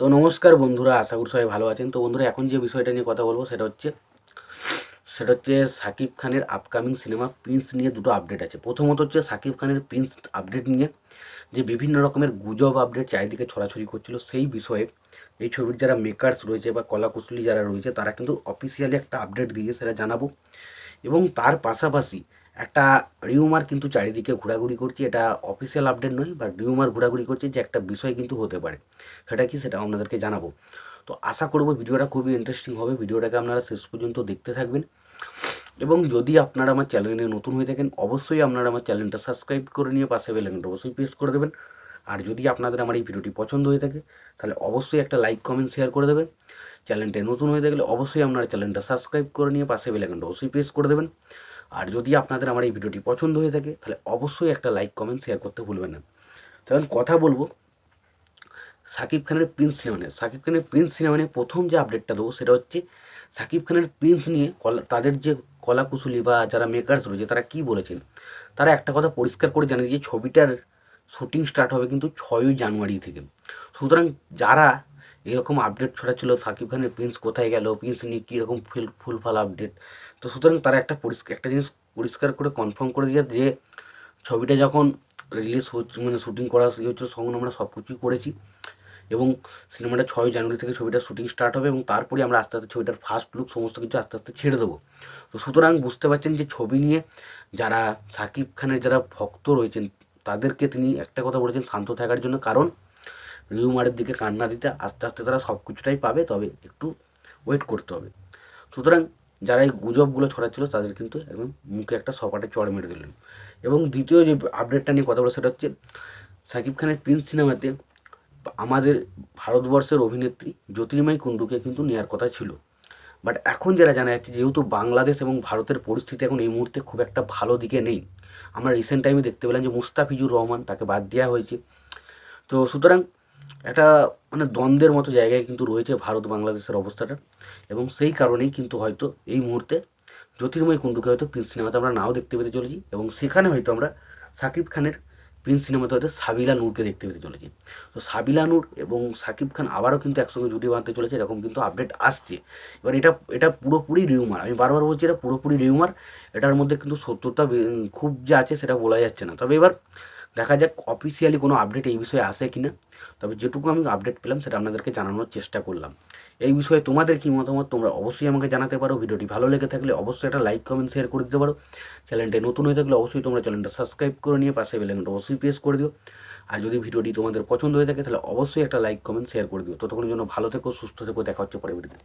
তো নমস্কার বন্ধুরা, আশা করি সবাই ভালো আছেন। তো বন্ধুরা, এখন যে বিষয়টা নিয়ে কথা বলব সেটা হচ্ছে সেটা হচ্ছে সাকিব খানের আপকামিং সিনেমা প্রিন্স নিয়ে দুটো আপডেট আছে। প্রথমত হচ্ছে সাকিব খানের প্রিন্স আপডেট নিয়ে, যে বিভিন্ন রকমের গুজব আপডেট চারিদিকে ছড়াছড়ি করছিল, সেই বিষয়ে এই ছবির যারা মেকার্স রয়েছে বা কলাকুশলী যারা রয়েছে, তারা কিন্তু অফিসিয়ালি একটা আপডেট দিয়ে সেটা জানাব। এবং তার পাশাপাশি একটা রিউমার কিন্তু চারিদিকে ঘোরাঘুরি করছে, এটা অফিসিয়াল আপডেট নয় বাট রিউমার ঘোরাঘুরি করছে যে একটা বিষয় কিন্তু হতে পারে। সেটা কি সেটা আপনাদেরকে জানাব। তো আশা করব ভিডিওটা খুবই ইন্টারেস্টিং হবে, ভিডিওটাকে আপনারা শেষ পর্যন্ত দেখতে থাকবেন। এবং যদি আপনারা আমার চ্যানেলে নতুন হয়ে থাকেন, অবশ্যই আপনারা আমার চ্যানেলটা সাবস্ক্রাইব করে নিয়ে পাশে বেলাইনটা অবশ্যই প্রেস করে দেবেন। আর যদি আপনাদের আমার এই ভিডিওটি পছন্দ হয়ে থাকে, তাহলে অবশ্যই একটা লাইক কমেন্ট শেয়ার করে দেবেন। চ্যানেলটা নতুন হয়ে থাকলে অবশ্যই আপনারা চ্যানেলটা সাবস্ক্রাইব করে নিয়ে পাশে বেলাইকনটা অবশ্যই প্রেস করে দেবেন। আর যদি আপনাদের আমার এই ভিডিওটি পছন্দ হয়ে থাকে, তাহলে অবশ্যই একটা লাইক কমেন্ট শেয়ার করতে ভুলবেন না। তখন কথা বলব সাকিব খানের প্রিন্স সিনেমা সাকিব খানের প্রিন্স সিনেমা নিয়ে প্রথম যে আপডেটটা দেবো, সেটা হচ্ছে সাকিব খানের প্রিন্স নিয়ে কলা, তাদের যে কলাকুশলী বা যারা মেকার্স রয়েছে, তারা কি বলেছেন? তারা একটা কথা পরিষ্কার করে জানিয়ে যে ছবিটার শুটিং স্টার্ট হবে কিন্তু ছয়ই জানুয়ারি থেকে। সুতরাং যারা এরকম আপডেট ছড়াচ্ছিল সাকিব খানের প্রিন্স কোথায় গেল প্রিন্স নিয়ে কীরকম ফুল ফুলফাল আপডেট তো সুতরাং তারা একটা পরিষ্কার একটা জিনিস পরিষ্কার করে কনফার্ম করে দিয়ে যে ছবিটা যখন রিলিজ হচ্ছে মানে শুটিং করা ইয়ে হচ্ছে তখন আমরা সব কিছুই করেছি। এবং সিনেমাটা ছয় জানুয়ারি থেকে ছবিটার শুটিং স্টার্ট হবে এবং তারপরে আমরা আস্তে আস্তে ছবিটার ফার্স্ট লুক সমস্ত কিছু আস্তে আস্তে ছেড়ে দেবো। তো সুতরাং বুঝতে পারছেন যে ছবি নিয়ে যারা সাকিব খানের যারা ভক্ত রয়েছেন, তাদেরকে তিনি একটা কথা বলেছেন, শান্ত থাকার জন্য। কারণ রিউমারের দিকে কান্না দিতে আস্তে আস্তে তারা সব কিছুটাই পাবে, তবে একটু ওয়েট করতে হবে। সুতরাং যারা এই গুজবগুলো ছড়াচ্ছিল তাদের কিন্তু একদম মুখে একটা সপাটে চড় মেরে দিলেন। এবং দ্বিতীয় যে আপডেটটা নিয়ে কথা বলে সেটা হচ্ছে, সাকিব খানের প্রিন্স সিনেমাতে আমাদের ভারতবর্ষের অভিনেত্রী জ্যোতির্ময় কুণ্ডুকে কিন্তু নেওয়ার কথা ছিল। বাট এখন যারা জানা যাচ্ছে, যেহেতু বাংলাদেশ এবং ভারতের পরিস্থিতি এখন এই মুহূর্তে খুব একটা ভালো দিকে নেই, আমরা রিসেন্ট টাইমে দেখতে পেলাম যে মুস্তাফিজুর রহমান তাকে বাদ দেওয়া হয়েছে। তো সুতরাং একটা মানে দ্বন্দ্বের মতো জায়গায় কিন্তু রয়েছে ভারত বাংলাদেশের অবস্থাটা। এবং সেই কারণেই কিন্তু হয়তো এই মুহূর্তে জ্যোতির্ময় কুণ্ডুকে হয়তো প্রিন্স সিনেমাতে আমরা নাও দেখতে পেতে চলেছি এবং সেখানে হয়তো আমরা সাকিব খানের প্রিন্স সিনেমাতে হয়তো সাবিলা নূরকে দেখতে পেতে চলেছি। তো সাবিলা নূর এবং সাকিব খান আবারও কিন্তু একসঙ্গে জুটি বাঁধতে চলেছে, এরকম কিন্তু আপডেট আসছে। এবার এটা এটা পুরোপুরি রিউমার আমি বারবার বলছি এটা পুরোপুরি রিউমার এটার মধ্যে কিন্তু সত্যতা খুব যে আছে সেটা বলা যাচ্ছে না। তবে এবার দেখা যাক অফিসিয়ালি কোনো আপডেট এই বিষয়ে আসে কি না তবে যেটুকু আমি আপডেট পেলাম, সেটা আপনাদেরকে জানানোর চেষ্টা করলাম। এই বিষয়ে তোমাদের কী মতামত, তোমরা অবশ্যই আমাকে জানাতে পারো। ভিডিওটি ভালো লেগে থাকলে অবশ্যই একটা লাইক কমেন্ট শেয়ার করে দিতে পারো। চ্যানেলটা নতুন হয়ে থাকলে অবশ্যই তোমরা চ্যানেলটা সাবস্ক্রাইব করে নিয়ে পাশে বেলাইনটা অবশ্যই প্রেস করে দিও। আর যদি ভিডিওটি তোমাদের পছন্দ হয়ে থাকে, তাহলে অবশ্যই একটা লাইক কমেন্ট শেয়ার করে দিও। ততক্ষণের জন্য ভালো থেকো, সুস্থ থেকো, দেখা হচ্ছে পরে ভিডিওতে